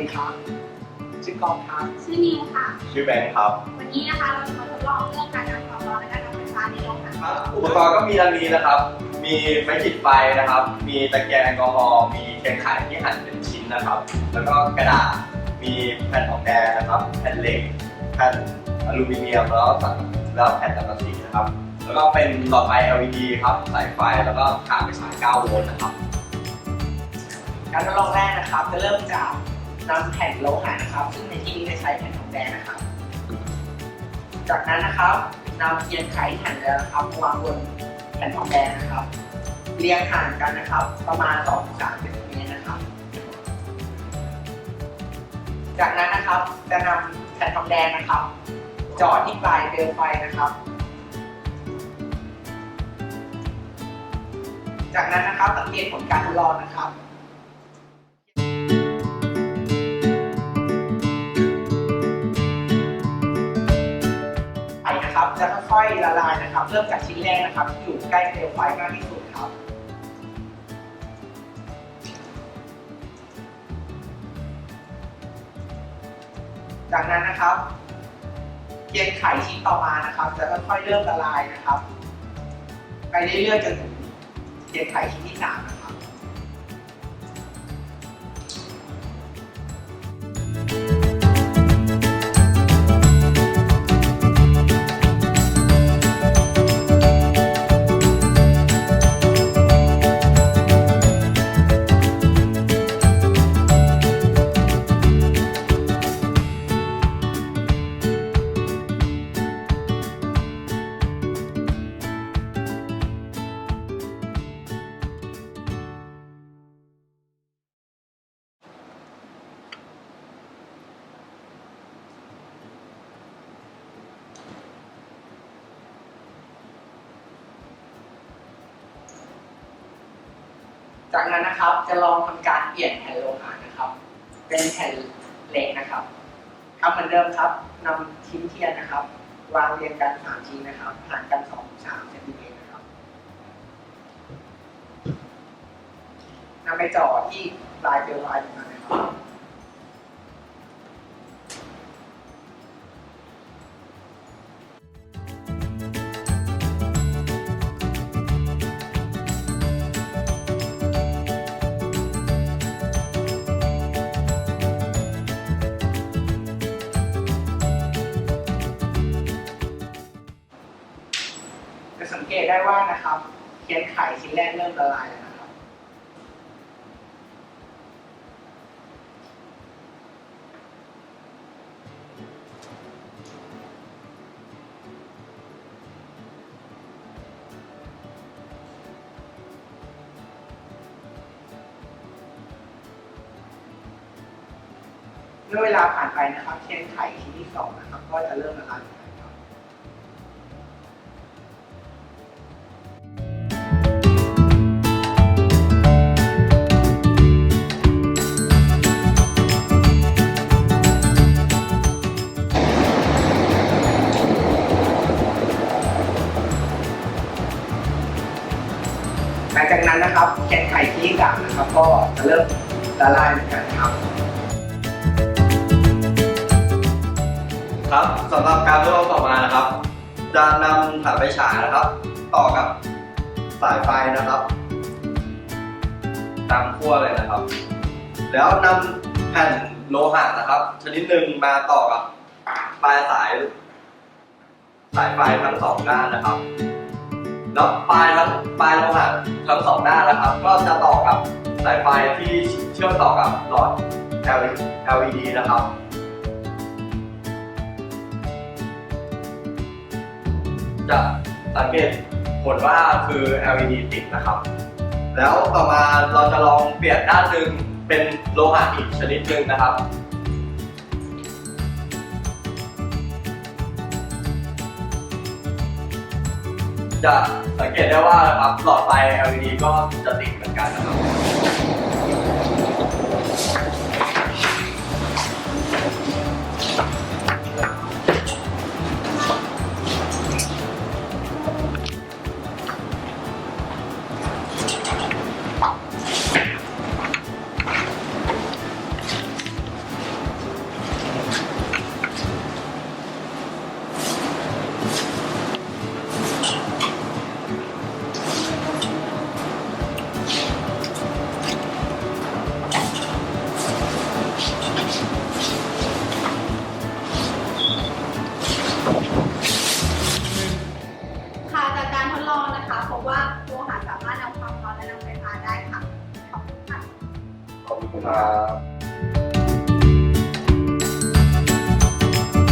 ดีครับชื่อกองครับชื่อนิวค่ะ ชื่อแบงค์ครับวันนี้นะคะเราจะมาทดลองเรื่องการนำความร้อนและการนำไฟฟ้าในโรงงานครับอุปกรณ์ก็มีดังนี้นะครับ มีไม้ขีดไฟนะครับ มีตะเกียงแอลกอฮอล์มีเทียนไขที่หั่นเป็นชิ้นนะครับ แล้วก็กระดาษ มีแผ่นทองแดงนะครับ แผ่นเหล็ก แผ่นอลูมิเนียมแล้วก็สังแล้วแผ่นสังกะสีนะครับ แล้วก็เป็นหลอดไฟ LED ครับ สายไฟ แล้วก็ขาไปฉาย9โวลต์นะครับ การทดลองแรกนะครับจะเริ่มจาก นำแผ่นโลหะนะครับ ซึ่งในที่นี้จะใช้แผ่นทองแดงนะครับ จากนั้นนะครับนำเทียนไขที่นแล้วนะครับวางบนแผ่นทองแดงนะครับ เรียงห่างกันนะครับ ประมาณ2-3เซนติเมตรนะครับ จากนั้นนะครับจะนำแผ่นทองแดงนะครับเจาะที่ปลายเปลวไฟนะครับจากนั้นนะครับสังเกตผลการทดลองนะครับ ละลายนะครับ เริ่มจากชิ้นแรกนะครับที่อยู่ใกล้เปลวไฟมากที่สุดครับจากนั้นนะครับเย็นไข่ชิ้นต่อมานะครับ จะค่อยๆเริ่มละลายนะครับ ไปเรื่อยๆจนถึงเย็นไข่ชิ้นที่สามนะครับ จากนั้นนะครับจะลองทำการเปลี่ยนแผ่นโลหะนะครับ เป็นแผ่นเหล็กนะครับทำเหมือนเดิมครับนำชิ้นเทียนนะครับ วางเรียงกันสามชิ้นนะครับห่างกันสองสามเซนติเมตรนะครับนำไปจ่อที่ปลายเปลวไฟนะ ตได้ว่านะครับเทียนไขชิ้นแรกเริ่มละลายแล้วนะครับ เมื่อเวลาผ่านไปนะครับ เทียนไขชิ้นที่สองนะครับ ก็จะเริ่มละลาย ลังจากนั้นนะครับแกนไข่ที่สามนะครับ ก็จะเริ่มละลายเหมือนกันครับ ครับสำหรับการทดลองต่อมานะครับ จะนำถังไฟฉายนะครับ ต่อกับสายไฟนะครับตามขั้วเลยนะครับ แล้วนำแผ่นโลหะนะครับ ชนิดหนึ่งมาต่อกับปลายสาย สายไฟทั้งสองด้านนะครับ แล้วปลายทั้งปลายโลหะทั้งสองด้านนะครับ ก็จะต่อกับสายไฟที่เชื่อมต่อกับหลอด LED นะครับจะสังเกตผลว่าคือ LED ติดนะครับ แล้วต่อมาเราจะลองเปลี่ยนด้านหนึ่งเป็นโลหะอีกชนิดหนึ่งนะครับ จะสังเกตได้ว่านะครับหลอดไฟ LED ก็จะติดเหมือนกันนะครับ ครับ